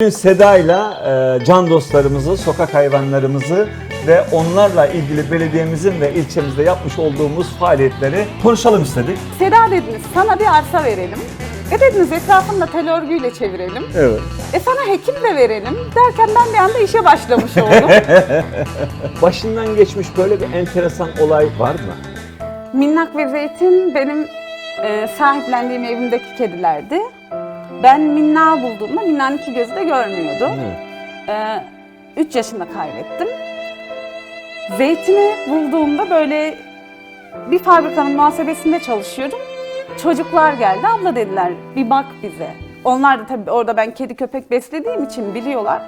Bugün Seda'yla e, can dostlarımızı, sokak hayvanlarımızı ve onlarla ilgili belediyemizin ve ilçemizde yapmış olduğumuz faaliyetleri konuşalım istedik. Seda dediniz sana bir arsa verelim. E dediniz etrafını da tel örgüyle çevirelim. Evet. E sana hekim de verelim. Derken ben bir anda işe başlamış oldum. Başından geçmiş böyle bir enteresan olay var mı? Minnak ve Zeytin benim e, sahiplendiğim evimdeki kedilerdi. Ben Minna bulduğumda Minna'nın iki gözü de görmüyordu. Evet. 3 yaşında kaybettim. Zeytini bulduğumda böyle bir fabrikanın muhasebesinde çalışıyorum. Çocuklar geldi, abla dediler bir bak bize. Onlar da tabii orada ben kedi köpek beslediğim için biliyorlar.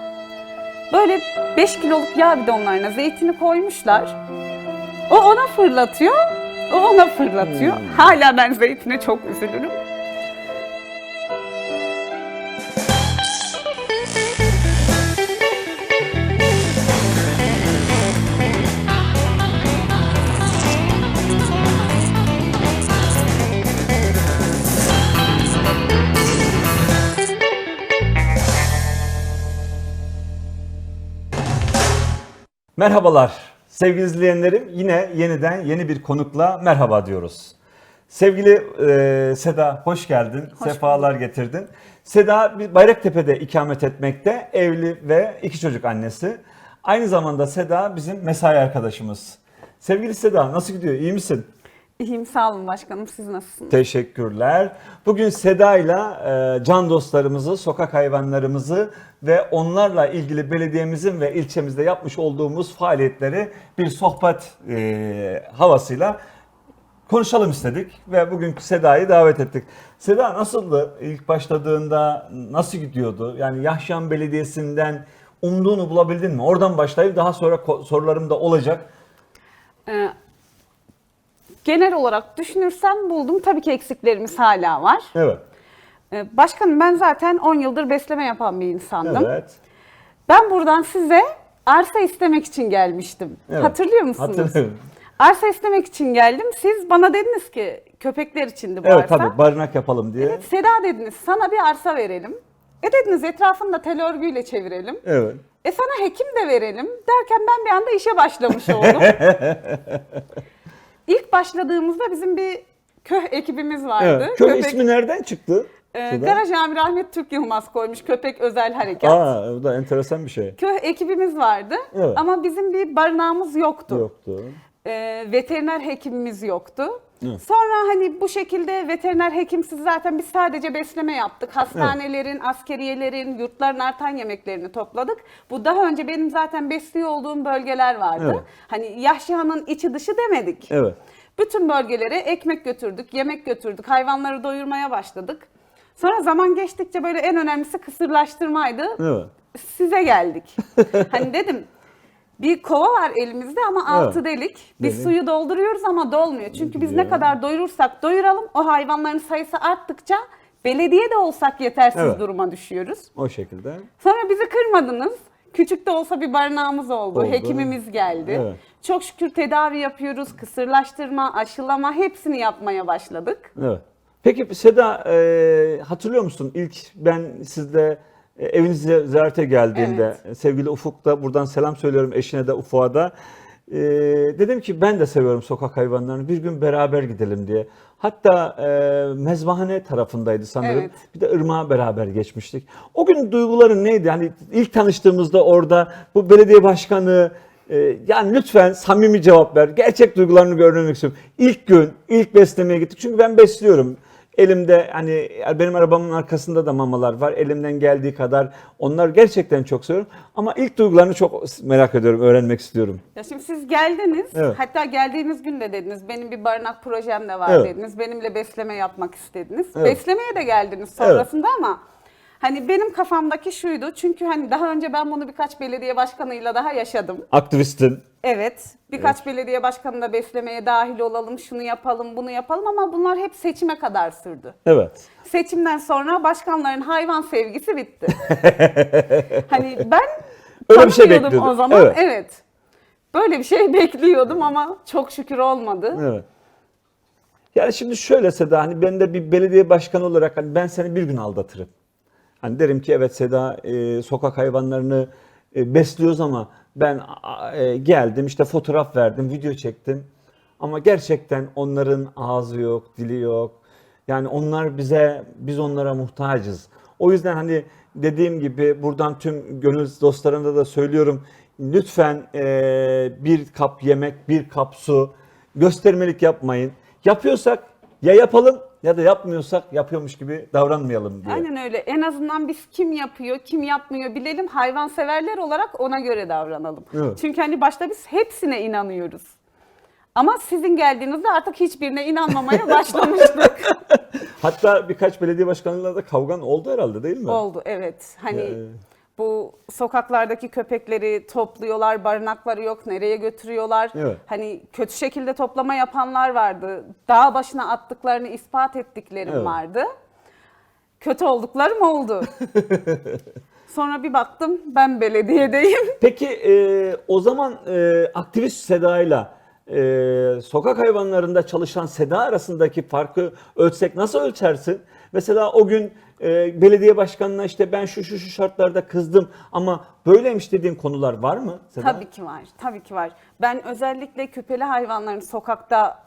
Böyle 5 kiloluk yağ bidonlarına zeytini koymuşlar. O ona fırlatıyor, o ona fırlatıyor. Hala ben zeytine çok üzülürüm. Merhabalar sevgili izleyenlerim. Yine yeniden yeni bir konukla merhaba diyoruz. Sevgili e, Seda hoş geldin. Hoş Sefalar getirdin. Seda Bayraktepe'de ikamet etmekte. Evli ve iki çocuk annesi. Aynı zamanda Seda bizim mesai arkadaşımız. Sevgili Seda nasıl gidiyor? İyi misin? İyiyim sağ olun başkanım siz nasılsınız? Teşekkürler. Bugün Seda'yla e, can dostlarımızı, sokak hayvanlarımızı ve onlarla ilgili belediyemizin ve ilçemizde yapmış olduğumuz faaliyetleri bir sohbet e, havasıyla konuşalım istedik ve bugün Seda'yı davet ettik. Seda nasıldı ilk başladığında nasıl gidiyordu? Yani Yahşan Belediyesi'nden umduğunu bulabildin mi? Oradan başlayıp daha sonra sorularım da olacak. Ee, genel olarak düşünürsem buldum. Tabii ki eksiklerimiz hala var. Evet. Ee, başkanım ben zaten 10 yıldır besleme yapan bir insandım. Evet. Ben buradan size arsa istemek için gelmiştim. Evet. Hatırlıyor musunuz? Hatırlıyorum. Arsa istemek için geldim. Siz bana dediniz ki köpekler içindi bu Evet arsa. tabii barınak yapalım diye. Evet, Seda dediniz sana bir arsa verelim. E dediniz etrafını da tel örgüyle çevirelim. Evet. E sana hekim de verelim derken ben bir anda işe başlamış oldum. İlk başladığımızda bizim bir köh ekibimiz vardı. Evet. Köy Köpek- ismi nereden çıktı? Ee, Seda? Garaj Amir Ahmet Türk Yılmaz koymuş köpek özel harekat. Aa, bu da enteresan bir şey. Köy ekibimiz vardı Evet. ama bizim bir barınağımız yoktu. Yoktu. Ee, veteriner hekimimiz yoktu. Evet. Sonra hani bu şekilde veteriner hekimsiz zaten biz sadece besleme yaptık. Hastanelerin, askeriyelerin, yurtların artan yemeklerini topladık. Bu daha önce benim zaten besliyor olduğum bölgeler vardı. Evet. Hani Yahşihan'ın içi dışı demedik. Evet. Bütün bölgelere ekmek götürdük, yemek götürdük, hayvanları doyurmaya başladık. Sonra zaman geçtikçe böyle en önemlisi kısırlaştırmaydı. Evet. Size geldik. hani dedim bir kova var elimizde ama altı delik. Biz Delik. suyu dolduruyoruz ama dolmuyor. Çünkü biz Ya. ne kadar doyurursak doyuralım o hayvanların sayısı arttıkça belediye de olsak yetersiz Evet. duruma düşüyoruz. O şekilde. Sonra bizi kırmadınız. Küçük de olsa bir barınağımız oldu. Oldu. Hekimimiz geldi. Evet. Çok şükür tedavi yapıyoruz. Kısırlaştırma, aşılama hepsini yapmaya başladık. Evet. Peki Seda e, hatırlıyor musun ilk ben sizde evinize ziyarete geldiğimde sevgili Ufuk da buradan selam söylüyorum eşine de Ufuk'a da. E, dedim ki ben de seviyorum sokak hayvanlarını bir gün beraber gidelim diye. Hatta e, mezbahane tarafındaydı sanırım. Evet. Bir de ırmağa beraber geçmiştik. O gün duyguların neydi? Hani ilk tanıştığımızda orada bu belediye başkanı e, yani lütfen samimi cevap ver. Gerçek duygularını görmek istiyorum. İlk gün, ilk beslemeye gittik. Çünkü ben besliyorum. Elimde hani benim arabamın arkasında da mamalar var. Elimden geldiği kadar onlar gerçekten çok seviyorum. Ama ilk duygularını çok merak ediyorum, öğrenmek istiyorum. Ya şimdi siz geldiniz. Evet. Hatta geldiğiniz gün de dediniz benim bir barınak projem de var Evet. dediniz. Benimle besleme yapmak istediniz. Evet. Beslemeye de geldiniz sonrasında ama hani benim kafamdaki şuydu. Çünkü hani daha önce ben bunu birkaç belediye başkanıyla daha yaşadım. Aktivistin. Evet. Birkaç belediye başkanı da beslemeye dahil olalım, şunu yapalım, bunu yapalım ama bunlar hep seçime kadar sürdü. Evet. Seçimden sonra başkanların hayvan sevgisi bitti. hani ben Öyle bir şey tanımıyordum bekliyordun. o zaman. Evet. evet. Böyle bir şey bekliyordum ama çok şükür olmadı. Evet. Yani şimdi şöyle Seda hani ben de bir belediye başkanı olarak hani ben seni bir gün aldatırım. Hani derim ki evet Seda e, sokak hayvanlarını e, besliyoruz ama ben e, geldim işte fotoğraf verdim, video çektim. Ama gerçekten onların ağzı yok, dili yok. Yani onlar bize, biz onlara muhtacız. O yüzden hani dediğim gibi buradan tüm gönül dostlarına da söylüyorum. Lütfen e, bir kap yemek, bir kap su göstermelik yapmayın. Yapıyorsak ya yapalım ya da yapmıyorsak yapıyormuş gibi davranmayalım diye. Aynen öyle. En azından biz kim yapıyor, kim yapmıyor bilelim. Hayvanseverler olarak ona göre davranalım. Evet. Çünkü hani başta biz hepsine inanıyoruz. Ama sizin geldiğinizde artık hiçbirine inanmamaya başlamıştık. Hatta birkaç belediye başkanlığıyla da kavgan oldu herhalde değil mi? Oldu evet. Hani Ya, bu sokaklardaki köpekleri topluyorlar, barınakları yok, nereye götürüyorlar? Evet. Hani kötü şekilde toplama yapanlar vardı. Dağ başına attıklarını ispat ettiklerim Evet. vardı. Kötü olduklarım oldu. Sonra bir baktım ben belediyedeyim. Peki e, o zaman e, aktivist Seda'yla e, sokak hayvanlarında çalışan Seda arasındaki farkı ölçsek nasıl ölçersin? Mesela o gün e, belediye başkanına işte ben şu şu şu şartlarda kızdım ama böyleymiş dediğin konular var mı Seda? Tabii ki var, tabii ki var. Ben özellikle küpeli hayvanların sokakta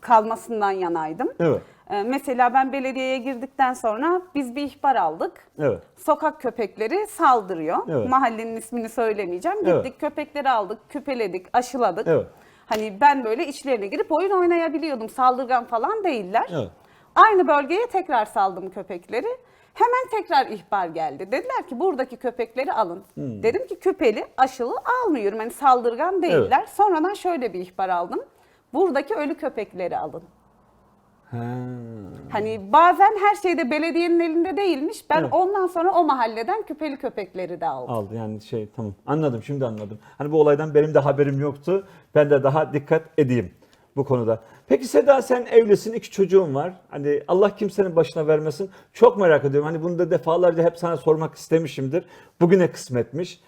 kalmasından yanaydım. Evet. Ee, Mesela ben belediyeye girdikten sonra biz bir ihbar aldık. Evet. Sokak köpekleri saldırıyor. Evet. Mahallenin ismini söylemeyeceğim. Gittik Evet. köpekleri aldık, küpeledik, aşıladık. Evet. Hani ben böyle içlerine girip oyun oynayabiliyordum. Saldırgan falan değiller. Evet. Aynı bölgeye tekrar saldım köpekleri. Hemen tekrar ihbar geldi. Dediler ki buradaki köpekleri alın. Hmm. Dedim ki küpeli aşılı almıyorum. Hani saldırgan değiller. Sonradan şöyle bir ihbar aldım. Buradaki ölü köpekleri alın. Ha. Hani bazen her şey de belediyenin elinde değilmiş. Ben Evet. ondan sonra o mahalleden küpeli köpekleri de aldım. Aldı yani şey tamam anladım şimdi anladım. Hani bu olaydan benim de haberim yoktu. Ben de daha dikkat edeyim bu konuda. Peki Seda sen evlisin iki çocuğun var. Hani Allah kimsenin başına vermesin. Çok merak ediyorum. Hani bunu da defalarca hep sana sormak istemişimdir. Bugüne kısmetmiş.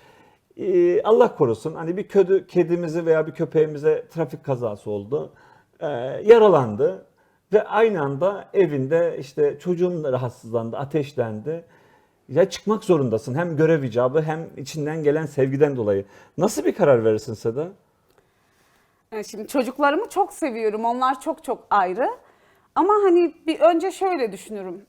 Ee, Allah korusun hani bir kötü kedimizi veya bir köpeğimize trafik kazası oldu. Ee, yaralandı ve aynı anda evinde işte çocuğun rahatsızlandı, ateşlendi. Ya çıkmak zorundasın hem görev icabı hem içinden gelen sevgiden dolayı. Nasıl bir karar verirsin Seda? Yani şimdi çocuklarımı çok seviyorum. Onlar çok çok ayrı. Ama hani bir önce şöyle düşünürüm.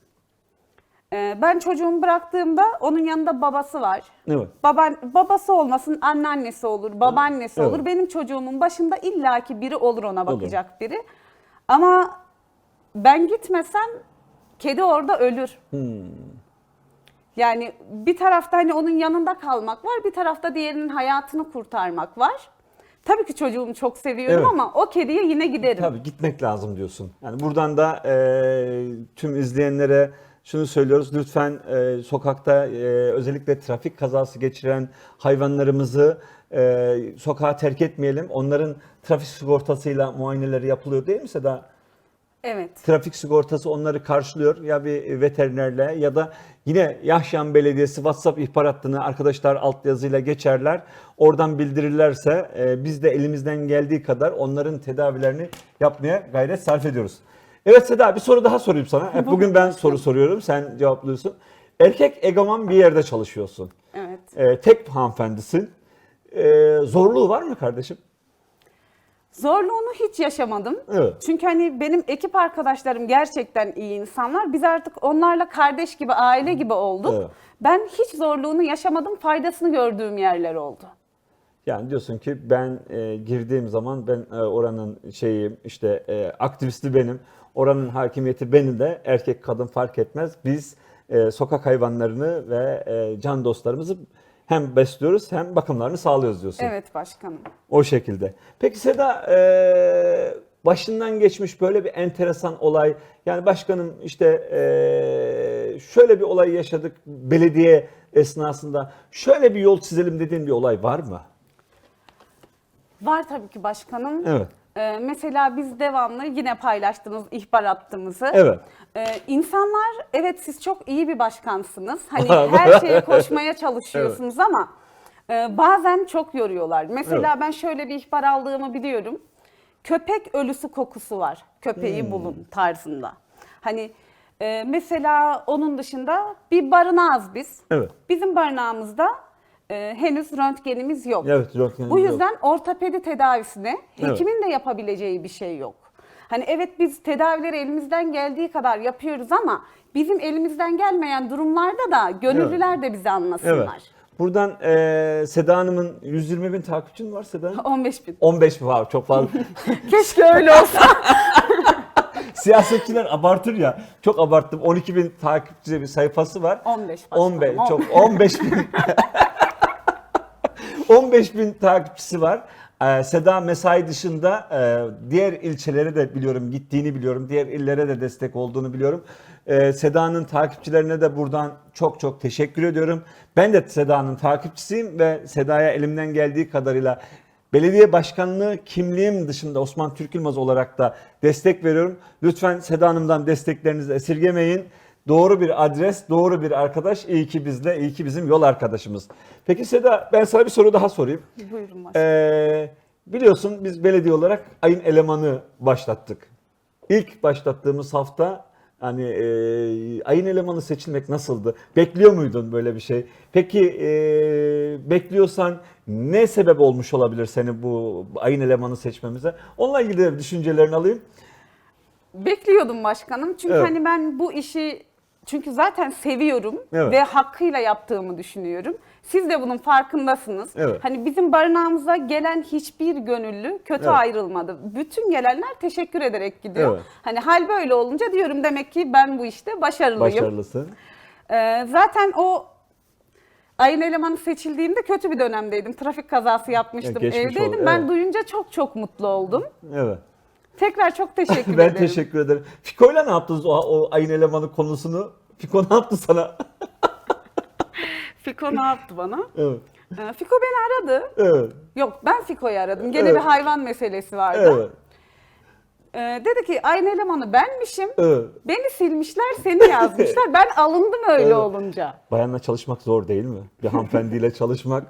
Ee, Ben çocuğumu bıraktığımda onun yanında babası var. Evet. Baban, babası olmasın anneannesi olur, babaannesi Evet. olur. Benim çocuğumun başında illaki biri olur ona bakacak biri. Ama ben gitmesem kedi orada ölür. Yani bir tarafta hani onun yanında kalmak var, bir tarafta diğerinin hayatını kurtarmak var. Tabii ki çocuğumu çok seviyorum Evet. ama o kediye yine giderim. Tabii gitmek lazım diyorsun. Yani buradan da e, tüm izleyenlere şunu söylüyoruz. Lütfen e, sokakta e, özellikle trafik kazası geçiren hayvanlarımızı e, sokağa terk etmeyelim. Onların trafik sigortasıyla muayeneleri yapılıyor değil mi Seda? Evet. Trafik sigortası onları karşılıyor ya bir veterinerle ya da yine Yahşan Belediyesi WhatsApp ihbar hattını arkadaşlar altyazıyla geçerler. Oradan bildirirlerse e, biz de elimizden geldiği kadar onların tedavilerini yapmaya gayret sarf ediyoruz. Evet Seda bir soru daha sorayım sana. Hep bugün ben soru soruyorum sen cevaplıyorsun. Erkek egoman bir yerde çalışıyorsun. Evet. E, tek hanımefendisin. E, zorluğu var mı kardeşim? Zorluğunu hiç yaşamadım. Evet. Çünkü hani benim ekip arkadaşlarım gerçekten iyi insanlar. Biz artık onlarla kardeş gibi, aile gibi olduk. Evet. Ben hiç zorluğunu yaşamadım, faydasını gördüğüm yerler oldu. Yani diyorsun ki ben e, girdiğim zaman ben e, oranın şeyi işte e, aktivisti benim. Oranın hakimiyeti benim de erkek kadın fark etmez. Biz e, sokak hayvanlarını ve e, can dostlarımızı hem besliyoruz hem bakımlarını sağlıyoruz diyorsun. Evet başkanım. O şekilde. Peki Seda e, başından geçmiş böyle bir enteresan olay. Yani başkanım işte e, şöyle bir olay yaşadık belediye esnasında. Şöyle bir yol çizelim dediğin bir olay var mı? Var tabii ki başkanım. Evet. Ee, mesela biz devamlı yine paylaştığımız ihbar hattımızı. Evet. Ee, insanlar evet siz çok iyi bir başkansınız. Hani her şeye koşmaya çalışıyorsunuz ama e, bazen çok yoruyorlar. Mesela Evet. ben şöyle bir ihbar aldığımı biliyorum. Köpek ölüsü kokusu var. Köpeği Hmm. bulun tarzında. Hani Ee, mesela onun dışında bir barınağız biz. Evet. Bizim barınağımızda e, henüz röntgenimiz yok. Evet, röntgen Bu yok. yüzden ortopedi tedavisine Evet. hekimin de yapabileceği bir şey yok. Hani evet biz tedavileri elimizden geldiği kadar yapıyoruz ama bizim elimizden gelmeyen durumlarda da gönüllüler de bizi anlasınlar. Evet. Buradan eee Seda Hanım'ın 120 bin takipçin var Seda Hanım. 15 bin. 15 bin var çok fazla. Keşke öyle olsa. Siyasetçiler abartır ya. Çok abarttım. 12 bin takipçi bir sayfası var. 15 başkanım, 15 on- çok 15 bin 15 bin takipçisi var. Ee, Seda mesai dışında e, diğer ilçelere de biliyorum gittiğini biliyorum. Diğer illere de destek olduğunu biliyorum. Ee, Seda'nın takipçilerine de buradan çok çok teşekkür ediyorum. Ben de Seda'nın takipçisiyim ve Seda'ya elimden geldiği kadarıyla belediye başkanlığı kimliğim dışında Osman Türk Yılmaz olarak da destek veriyorum. Lütfen Seda Hanım'dan desteklerinizi esirgemeyin. Doğru bir adres, doğru bir arkadaş. İyi ki bizle, iyi ki bizim yol arkadaşımız. Peki Seda ben sana bir soru daha sorayım. Buyurun başkanım. Ee, biliyorsun biz belediye olarak ayın elemanı başlattık. İlk başlattığımız hafta hani e, ayın elemanı seçilmek nasıldı? Bekliyor muydun böyle bir şey? Peki e, bekliyorsan ne sebep olmuş olabilir seni bu ayın elemanı seçmemize? Onunla ilgili de düşüncelerini alayım. Bekliyordum başkanım. Çünkü Evet. hani ben bu işi çünkü zaten seviyorum Evet. ve hakkıyla yaptığımı düşünüyorum. Siz de bunun farkındasınız. Evet. Hani bizim barınağımıza gelen hiçbir gönüllü kötü Evet. ayrılmadı. Bütün gelenler teşekkür ederek gidiyor. Evet. Hani hal böyle olunca diyorum demek ki ben bu işte başarılıyım. Başarılısın. Ee, zaten o ayın elemanı seçildiğimde kötü bir dönemdeydim. Trafik kazası yapmıştım. Ya Evdeydim. oldu, Ben evet. duyunca çok çok mutlu oldum. Evet. Tekrar çok teşekkür ben ederim. teşekkür ederim. Fiko'yla ne yaptınız o, o ayın elemanı konusunu? Fiko ne yaptı sana? Fiko ne yaptı bana? evet. Ee, Fiko beni aradı. Evet. Yok ben Fiko'yu aradım. Gene Evet. bir hayvan meselesi vardı. Evet. Ee, dedi ki aynı elemanı benmişim. Evet. Beni silmişler, seni yazmışlar. Ben alındım öyle Evet. olunca. Bayanla çalışmak zor değil mi? Bir hanımefendiyle çalışmak.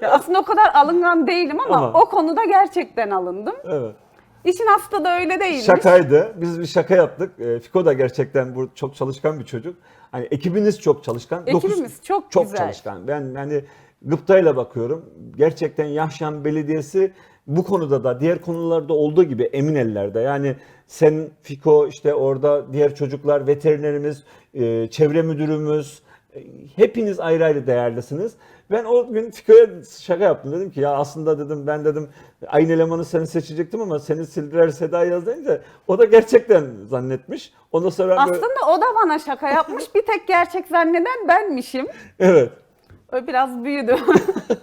Ya aslında o kadar alıngan değilim ama, Ama- o konuda gerçekten alındım. Evet. İşin aslı da öyle değilmiş. Şakaydı. Biz bir şaka yaptık. E, Fiko da gerçekten bu çok çalışkan bir çocuk. Hani ekibiniz çok çalışkan. Ekibimiz çok çok güzel. çalışkan. Ben hani gıptayla bakıyorum. Gerçekten Yahşan Belediyesi bu konuda da diğer konularda olduğu gibi emin ellerde. Yani sen Fiko işte orada diğer çocuklar, veterinerimiz, e, çevre müdürümüz e, hepiniz ayrı ayrı değerlisiniz. Ben o gün Fiko'ya şaka yaptım. Dedim ki ya aslında dedim ben dedim aynı elemanı seni seçecektim ama seni sildiler Seda yaz deyince o da gerçekten zannetmiş. Ondan sonra ben böyle- Aslında o da bana şaka yapmış. Bir tek gerçek zanneden benmişim. evet. O biraz büyüdü.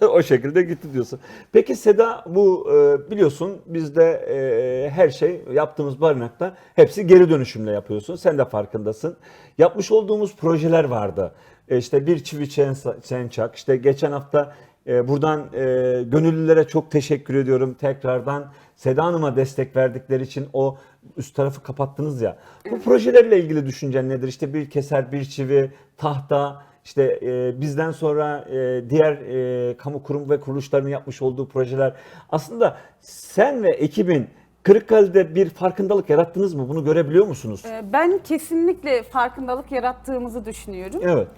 o şekilde gitti diyorsun. Peki Seda bu e, biliyorsun bizde e, her şey yaptığımız barınakta hepsi geri dönüşümle yapıyorsun. Sen de farkındasın. Yapmış olduğumuz projeler vardı. E, işte bir çivi çen, çen çak. İşte geçen hafta e, buradan e, gönüllülere çok teşekkür ediyorum tekrardan. Seda Hanım'a destek verdikleri için o üst tarafı kapattınız ya. Bu projelerle ilgili düşüncen nedir? İşte bir keser, bir çivi, tahta, işte e, bizden sonra e, diğer e, kamu kurum ve kuruluşlarının yapmış olduğu projeler. Aslında sen ve ekibin Kırıkkale'de bir farkındalık yarattınız mı? Bunu görebiliyor musunuz? Ee, ben kesinlikle farkındalık yarattığımızı düşünüyorum. Evet.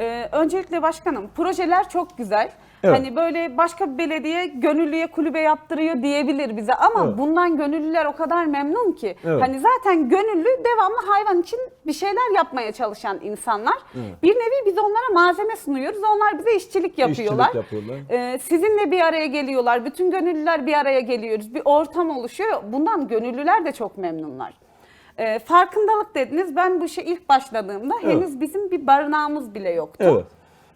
Ee, öncelikle başkanım projeler çok güzel. Evet. Hani böyle başka bir belediye gönüllüye kulübe yaptırıyor diyebilir bize ama Evet. bundan gönüllüler o kadar memnun ki. Evet. Hani zaten gönüllü devamlı hayvan için bir şeyler yapmaya çalışan insanlar. Evet. Bir nevi biz onlara malzeme sunuyoruz. Onlar bize işçilik yapıyorlar. İşçilik yapıyorlar. Ee, sizinle bir araya geliyorlar. Bütün gönüllüler bir araya geliyoruz. Bir ortam oluşuyor. Bundan gönüllüler de çok memnunlar. Ee, farkındalık dediniz. Ben bu işe ilk başladığımda Evet. henüz bizim bir barınağımız bile yoktu. Evet.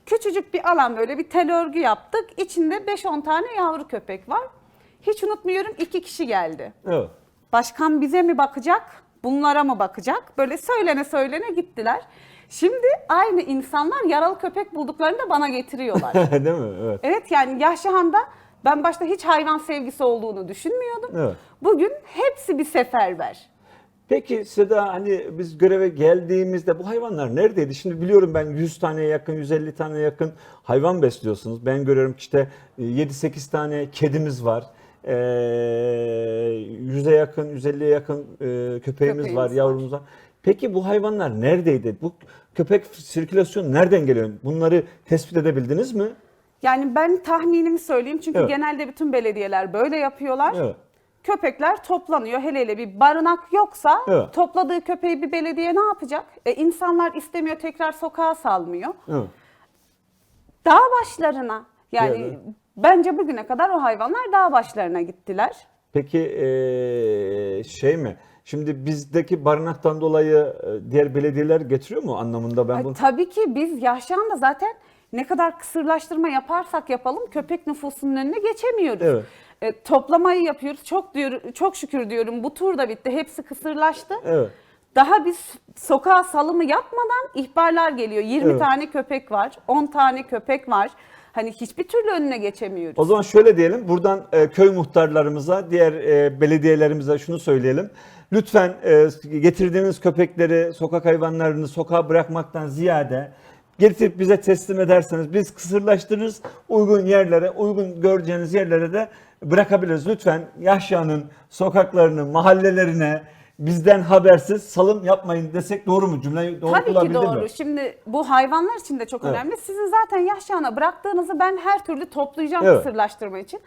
Küçücük bir alan böyle bir tel örgü yaptık. İçinde 5-10 tane yavru köpek var. Hiç unutmuyorum iki kişi geldi. Evet. Başkan bize mi bakacak, bunlara mı bakacak? Böyle söylene söylene gittiler. Şimdi aynı insanlar yaralı köpek bulduklarında bana getiriyorlar. Değil mi? Evet. evet yani Yaşahan'da ben başta hiç hayvan sevgisi olduğunu düşünmüyordum. Evet. Bugün hepsi bir seferber. Peki Seda hani biz göreve geldiğimizde bu hayvanlar neredeydi? Şimdi biliyorum ben 100 taneye yakın, 150 tane yakın hayvan besliyorsunuz. Ben görüyorum ki işte 7-8 tane kedimiz var. Ee, 100'e yakın, 150'ye yakın e, köpeğimiz Köpeğimiz var, var. yavrumuz var. Peki bu hayvanlar neredeydi? Bu köpek sirkülasyonu nereden geliyor? Bunları tespit edebildiniz mi? Yani ben tahminimi söyleyeyim çünkü Evet. genelde bütün belediyeler böyle yapıyorlar. Evet. Köpekler toplanıyor. Hele hele bir barınak yoksa Evet. topladığı köpeği bir belediye ne yapacak? E, insanlar istemiyor tekrar sokağa salmıyor. Evet. Dağ başlarına yani Evet. bence bugüne kadar o hayvanlar dağ başlarına gittiler. Peki eee, şey mi? Şimdi bizdeki barınaktan dolayı e, diğer belediyeler getiriyor mu anlamında ben Ay, bunu? tabii ki biz Yahşan'da zaten ne kadar kısırlaştırma yaparsak yapalım köpek nüfusunun önüne geçemiyoruz. Evet. E, toplamayı yapıyoruz. Çok diyor, çok şükür diyorum bu tur da bitti. Hepsi kısırlaştı. Evet. Daha biz sokağa salımı yapmadan ihbarlar geliyor. 20 Evet. tane köpek var, 10 tane köpek var. Hani hiçbir türlü önüne geçemiyoruz. O zaman şöyle diyelim, buradan e, köy muhtarlarımıza, diğer e, belediyelerimize şunu söyleyelim. Lütfen e, getirdiğiniz köpekleri, sokak hayvanlarını sokağa bırakmaktan ziyade getirip bize teslim ederseniz biz kısırlaştırırız. Uygun yerlere, uygun göreceğiniz yerlere de bırakabiliriz. Lütfen Yahşa'nın sokaklarını, mahallelerine bizden habersiz salım yapmayın desek doğru mu? Cümleyi doğru Tabii ki doğru. mi? Şimdi bu hayvanlar için de çok Evet. önemli. Sizin zaten yaşayana bıraktığınızı ben her türlü toplayacağım Evet. kısırlaştırma için.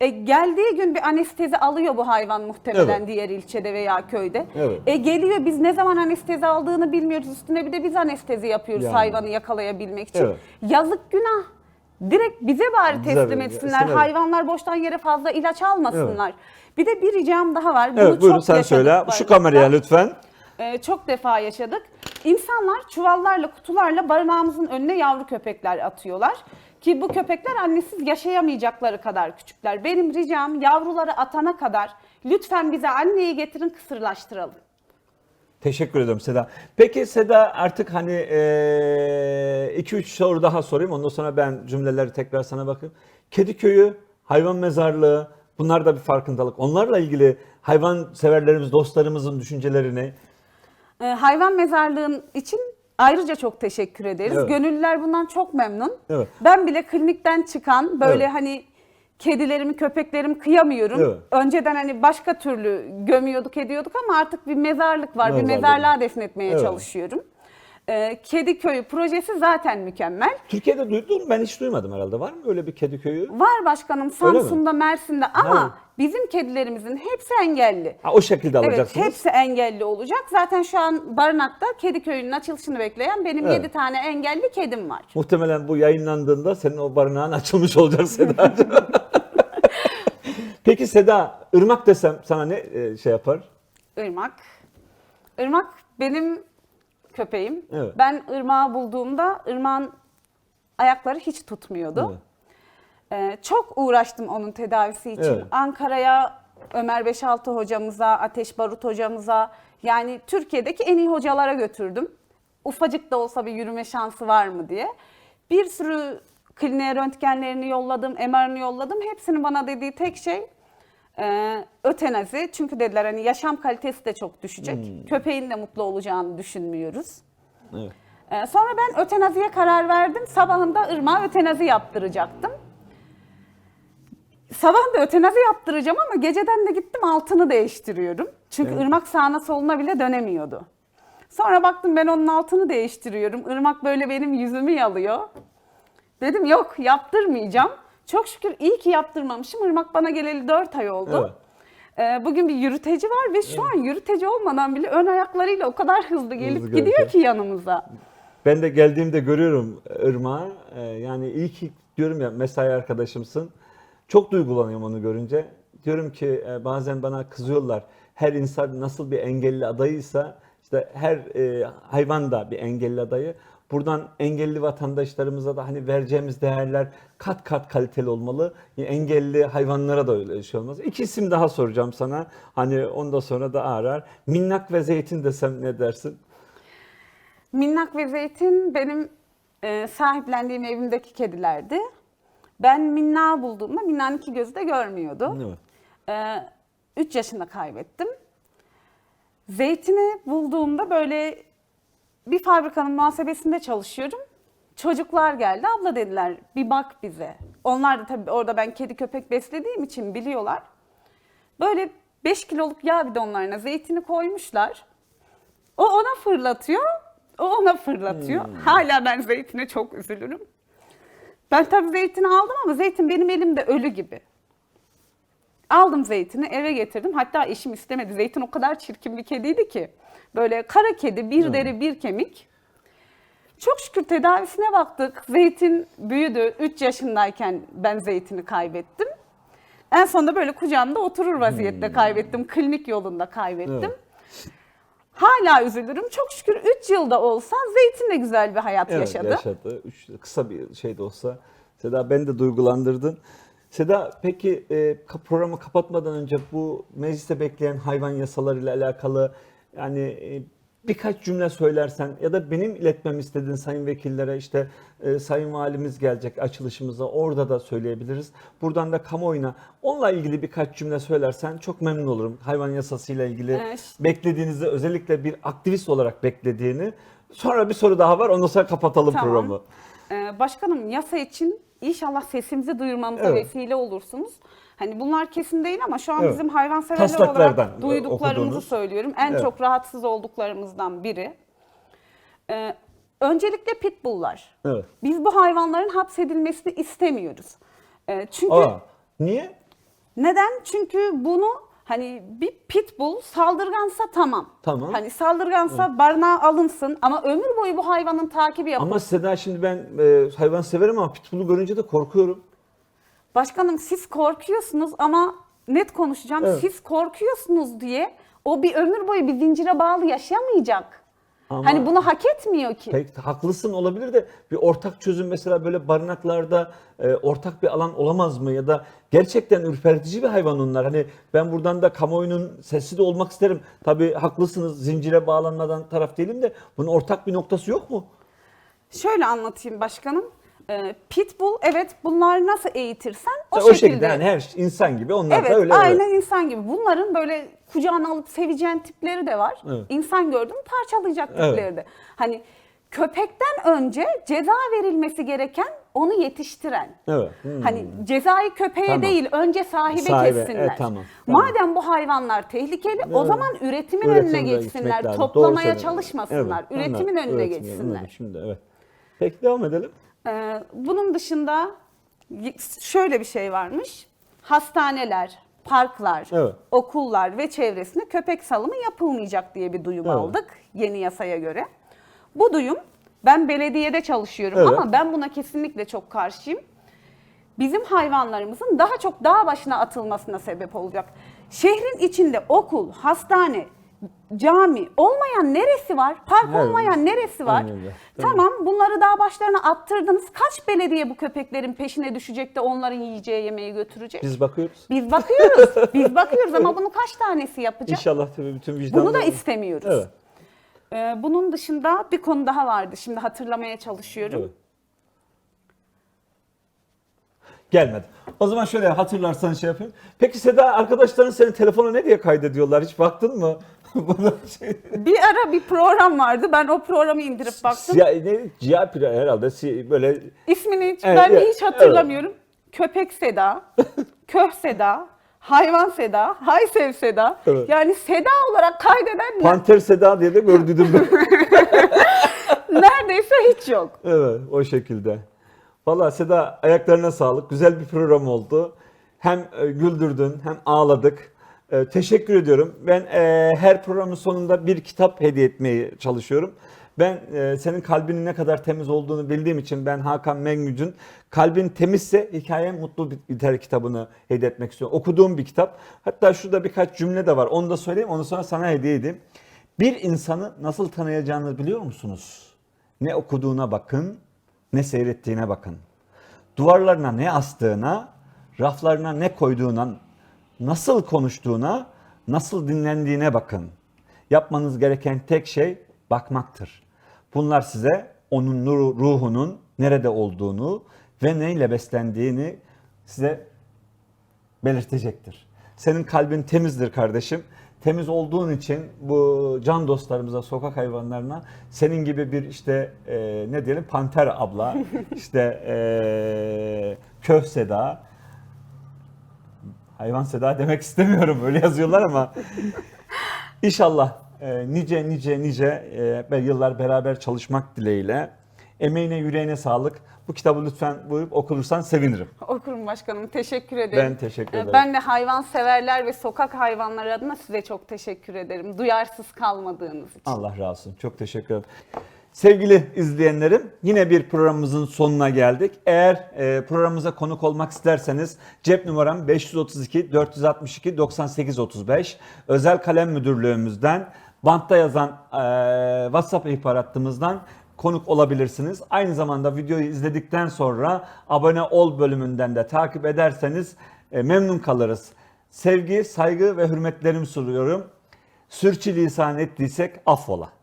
E, geldiği gün bir anestezi alıyor bu hayvan muhtemelen Evet. diğer ilçede veya köyde. Evet. E, geliyor biz ne zaman anestezi aldığını bilmiyoruz. Üstüne bir de biz anestezi yapıyoruz Yani. hayvanı yakalayabilmek için. Evet. Yazık günah. Direkt bize bari Bize teslim verin, etsinler. istemedim. Hayvanlar boştan yere fazla ilaç almasınlar. Bir de bir ricam daha var. Bunu Evet buyurun çok sen yaşadık söyle. Şu kameraya lütfen. Ee, çok defa yaşadık. İnsanlar çuvallarla, kutularla barınağımızın önüne yavru köpekler atıyorlar. Ki bu köpekler annesiz yaşayamayacakları kadar küçükler. Benim ricam yavruları atana kadar lütfen bize anneyi getirin kısırlaştıralım. Teşekkür ederim Seda. Peki Seda artık hani 2-3 soru daha sorayım. Ondan sonra ben cümleleri tekrar sana bakayım. Kedi köyü, hayvan mezarlığı bunlar da bir farkındalık. Onlarla ilgili hayvan severlerimiz, dostlarımızın düşüncelerini Ee, hayvan mezarlığın için ayrıca çok teşekkür ederiz. Evet. Gönüllüler bundan çok memnun. Evet. Ben bile klinikten çıkan böyle Evet. hani kedilerimi, köpeklerimi kıyamıyorum. Evet. Önceden hani başka türlü gömüyorduk, ediyorduk ama artık bir mezarlık var. Bir Mezarlık. mezarlığa defnetmeye Evet. çalışıyorum. Ee, Kedi Köyü projesi zaten mükemmel. Türkiye'de duydun? Ben hiç duymadım herhalde. Var mı öyle bir kedi köyü? Var başkanım? Samsun'da, Mersin'de ama Ha. bizim kedilerimizin hepsi engelli. Ha, o şekilde Evet, alacaksınız. hepsi engelli olacak. Zaten şu an barınakta kedi köyünün açılışını bekleyen benim Evet. 7 tane engelli kedim var. Muhtemelen bu yayınlandığında senin o barınağın açılmış olacak Sedacığım. Peki Seda, ırmak desem sana ne e, şey yapar? Irmak. Irmak benim köpeğim. Evet. Ben ırmağı bulduğumda ırmağın ayakları hiç tutmuyordu. Evet. Ee, çok uğraştım onun tedavisi için. Evet. Ankara'ya Ömer Beşaltı hocamıza, Ateş Barut hocamıza yani Türkiye'deki en iyi hocalara götürdüm. Ufacık da olsa bir yürüme şansı var mı diye. Bir sürü kliniğe röntgenlerini yolladım, MR'ını yolladım. Hepsinin bana dediği tek şey e, ötenazi. Çünkü dediler hani yaşam kalitesi de çok düşecek. Köpeğin de mutlu olacağını düşünmüyoruz. Evet. Ee, Sonra ben ötenaziye karar verdim. Sabahında Irmak'a ötenazi yaptıracaktım. Sabahında ötenazi yaptıracağım ama geceden de gittim altını değiştiriyorum. Çünkü Evet. Irmak sağına soluna bile dönemiyordu. Sonra baktım ben onun altını değiştiriyorum. Irmak böyle benim yüzümü yalıyor. Dedim yok yaptırmayacağım. Çok şükür iyi ki yaptırmamışım. Irmak bana geleli 4 ay oldu. Ee, Bugün bir yürüteci var ve şu an yürüteci olmadan bile ön ayaklarıyla o kadar hızlı gelip Hızlı gidiyor geldi. ki yanımıza. Ben de geldiğimde görüyorum Irmak'ı. Ee, yani iyi ki diyorum ya mesai arkadaşımsın. Çok duygulanıyorum onu görünce. Diyorum ki e, bazen bana kızıyorlar. Her insan nasıl bir engelli adayıysa işte her e, hayvan da bir engelli adayı. Buradan engelli vatandaşlarımıza da hani vereceğimiz değerler kat kat kaliteli olmalı. Engelli hayvanlara da öyle şey olmaz. İki isim daha soracağım sana. Hani ondan sonra da arar. Minnak ve zeytin desem ne dersin? Minnak ve Zeytin benim e, sahiplendiğim evimdeki kedilerdi. Ben Minnak'ı bulduğumda Minnak'ın iki gözü de görmüyordu. Evet. 3 yaşında kaybettim. Zeytini bulduğumda böyle bir fabrikanın muhasebesinde çalışıyorum. Çocuklar geldi. Abla dediler bir bak bize. Onlar da tabii orada ben kedi köpek beslediğim için biliyorlar. Böyle 5 kiloluk yağ bidonlarına zeytini koymuşlar. O ona fırlatıyor, o ona fırlatıyor. Hmm. Hala ben zeytine çok üzülürüm. Ben tabii zeytini aldım ama zeytin benim elimde ölü gibi. Aldım zeytini eve getirdim. Hatta eşim istemedi. Zeytin o kadar çirkin bir kediydi ki. Böyle kara kedi, bir deri bir kemik. Çok şükür tedavisine baktık. Zeytin büyüdü. 3 yaşındayken ben zeytini kaybettim. En sonunda böyle kucağımda oturur vaziyette kaybettim. Klinik yolunda kaybettim. Evet. Hala üzülürüm. Çok şükür 3 yılda olsa zeytin de güzel bir hayat Evet, yaşadı. yaşadı. Üç, kısa bir şey de olsa. Seda beni de duygulandırdın. Seda peki e, programı kapatmadan önce bu mecliste bekleyen hayvan yasalarıyla alakalı yani e, birkaç cümle söylersen ya da benim iletmem istediğin sayın vekillere işte e, sayın valimiz gelecek açılışımıza orada da söyleyebiliriz. Buradan da kamuoyuna onunla ilgili birkaç cümle söylersen çok memnun olurum. Hayvan yasasıyla ilgili Evet. beklediğinizi özellikle bir aktivist olarak beklediğini. Sonra bir soru daha var ondan sonra kapatalım Tamam. programı. Ee, başkanım yasa için inşallah sesimizi duyurmamıza Evet. vesile olursunuz. Hani bunlar kesin değil ama şu an Evet. bizim hayvanseverler olarak duyduklarımızı okuduğunuz. söylüyorum. En Evet. çok rahatsız olduklarımızdan biri. Ee, öncelikle pitbulllar. Evet. Biz bu hayvanların hapsedilmesini istemiyoruz. Ee, çünkü Aa, niye? neden? Çünkü bunu hani bir pitbull saldırgansa tamam. Tamam. Hani saldırgansa barınağa alınsın ama ömür boyu bu hayvanın takibi yapılsın. Ama Seda şimdi ben e, hayvan severim ama pitbull'u görünce de korkuyorum. Başkanım siz korkuyorsunuz ama net konuşacağım. Evet. Siz korkuyorsunuz diye o bir ömür boyu bir zincire bağlı yaşayamayacak. Ama- Hani bunu hak etmiyor ki. Pek haklısın olabilir de bir ortak çözüm mesela böyle barınaklarda e, ortak bir alan olamaz mı ya da gerçekten ürpertici bir hayvan onlar. Hani ben buradan da kamuoyunun sesi de olmak isterim. Tabii haklısınız zincire bağlanmadan taraf değilim de bunun ortak bir noktası yok mu? Şöyle anlatayım başkanım. Ee, Pitbull evet bunlar nasıl eğitirsen o, O, şekilde. şekilde yani her insan gibi onlar Evet da öyle. aynen evet. insan gibi. Bunların böyle kucağına alıp seveceğin tipleri de var. Evet. İnsan gördüm parçalayacak Evet. tipleri de. Hani köpekten önce ceza verilmesi gereken onu yetiştiren. Evet. Hmm. Hani cezayı köpeğe Tamam. değil önce sahibe, Sahibe, kessinler. evet, tamam, tamam. Madem bu hayvanlar tehlikeli o Evet. zaman üretimin Üretimde önüne geçsinler. Toplamaya çalışmasınlar. Evet, üretimin önüne Üretimi, geçsinler. Şimdi evet. Peki devam edelim. Ee, bunun dışında şöyle bir şey varmış. Hastaneler, parklar, Evet. okullar ve çevresinde köpek salımı yapılmayacak diye bir duyum Evet. aldık yeni yasaya göre. Bu duyum ben belediyede çalışıyorum Evet. ama ben buna kesinlikle çok karşıyım. Bizim hayvanlarımızın daha çok dağ başına atılmasına sebep olacak. Şehrin içinde okul, hastane, cami olmayan neresi var? Park Evet. olmayan neresi var? Aynen. Tamam bunları dağ başlarına attırdınız. Kaç belediye bu köpeklerin peşine düşecek de onların yiyeceği yemeği götürecek? Biz, Biz bakıyoruz. bakıyoruz. Biz bakıyoruz ama bunu kaç tanesi yapacak? İnşallah tabii bütün vicdanlı. Bunu da istemiyoruz. Evet. Ee, bunun dışında bir konu daha vardı. Şimdi hatırlamaya çalışıyorum. Evet. Gelmedi. O zaman şöyle hatırlarsan şey yapayım. Peki Seda arkadaşların senin telefona ne diye kaydediyorlar? Hiç baktın mı? Şey, Bir ara bir program vardı. Ben o programı indirip baktım. Siyah, ne, Ciha Pira herhalde si- böyle İsmini hiç, Evet, ben evet, hiç hatırlamıyorum. Köpek Seda, Köh Seda, Hayvan Seda, Haysev Seda. Evet. Yani Seda olarak kaydeden Panter Seda diye de gördüydüm ben. neredeyse hiç yok. evet o şekilde. Vallahi Seda ayaklarına sağlık. Güzel bir program oldu. Hem e, güldürdün hem ağladık. E, teşekkür ediyorum. Ben e, her programın sonunda bir kitap hediye etmeye çalışıyorum. Ben e, senin kalbinin ne kadar temiz olduğunu bildiğim için ben Hakan Mengüc'ün Kalbin Temizse Hikaye Mutlu Biter kitabını hediye etmek istiyorum. Okuduğum bir kitap. Hatta şurada birkaç cümle de var. Onu da söyleyeyim. Onu sonra sana hediye edeyim. Bir insanı nasıl tanıyacağını biliyor musunuz? Ne okuduğuna bakın, ne seyrettiğine bakın. Duvarlarına ne astığına, raflarına ne koyduğuna, nasıl konuştuğuna, nasıl dinlendiğine bakın. Yapmanız gereken tek şey bakmaktır. Bunlar size onun nuru- ruhunun nerede olduğunu ve neyle beslendiğini size belirtecektir. Senin kalbin temizdir kardeşim. Temiz olduğun için bu can dostlarımıza, sokak hayvanlarına senin gibi bir işte e, ne diyelim panter abla, işte e, köh seda, hayvan seda demek istemiyorum öyle yazıyorlar ama inşallah e, nice nice nice e, yıllar beraber çalışmak dileğiyle. Emeğine yüreğine sağlık. Bu kitabı lütfen buyurup okursan sevinirim. Okurum başkanım. Teşekkür ederim. Ben teşekkür Ee, ederim. Ben de hayvan severler ve sokak hayvanları adına size çok teşekkür ederim. Duyarsız kalmadığınız için. Allah razı olsun. Çok teşekkür ederim. Sevgili izleyenlerim yine bir programımızın sonuna geldik. Eğer e, programımıza konuk olmak isterseniz cep numaram 532 462 98 35 özel kalem müdürlüğümüzden bantta yazan e, WhatsApp ihbar konuk olabilirsiniz. Aynı zamanda videoyu izledikten sonra abone ol bölümünden de takip ederseniz e, memnun kalırız. Sevgi, saygı ve hürmetlerimi sunuyorum. Sürçülisan ettiysek affola.